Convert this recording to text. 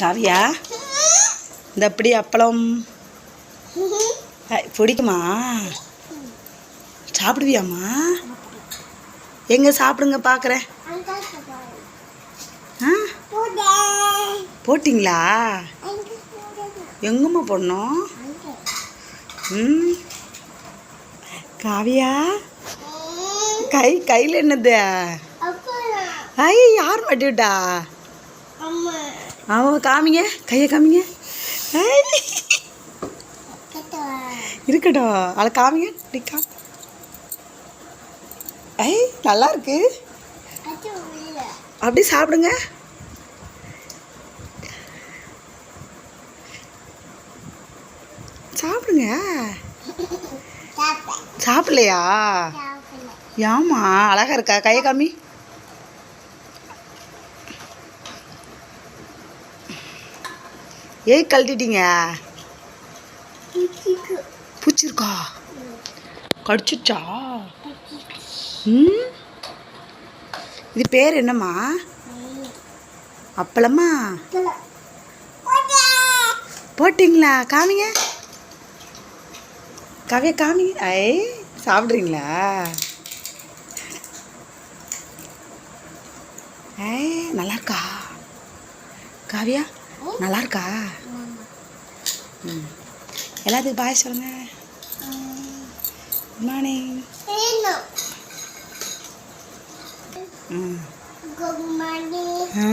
காவியா? இந்த அப்படி அப்பளம்? பிடிக்குமா? சாப்பிடுவியாம்மா? எங்கே சாப்பிடுங்க பார்க்குறேன் ஆ? போட்டிங்களா? எங்கம்மா போடணும்? ம். காவியா? கை கையில் என்னது? ஐ யார் மாட்டிவிட்டா? அவன் காமிங்க. கையை காமிங்க. இருக்கட்டும். அதை காமிங்க. இப்படி கா ஐ நல்லா இருக்கு. அப்படி சாப்பிடுங்க. சாப்பிடுங்க. சாப்பிடலையா? ஏம்மா அழகா இருக்கா? கையை காமி. ஏய் கழட்டிட்டீங்க? பூச்சிருக்கா? கடிச்சிச்சா? ம்? இது பேர் என்னம்மா? அப்பளமா? போட்டிங்களா? காமிங்க. காவியா காமிங்க. ஐ சாப்பிட்றீங்களா? ஐ நல்லா இருக்கா? காவியா? நல்லா இருக்கா ம். எல்லாத்துக்கும் பாய் சொல்லுங்க. குட் மார்னிங் ம் Good morning. ஆ.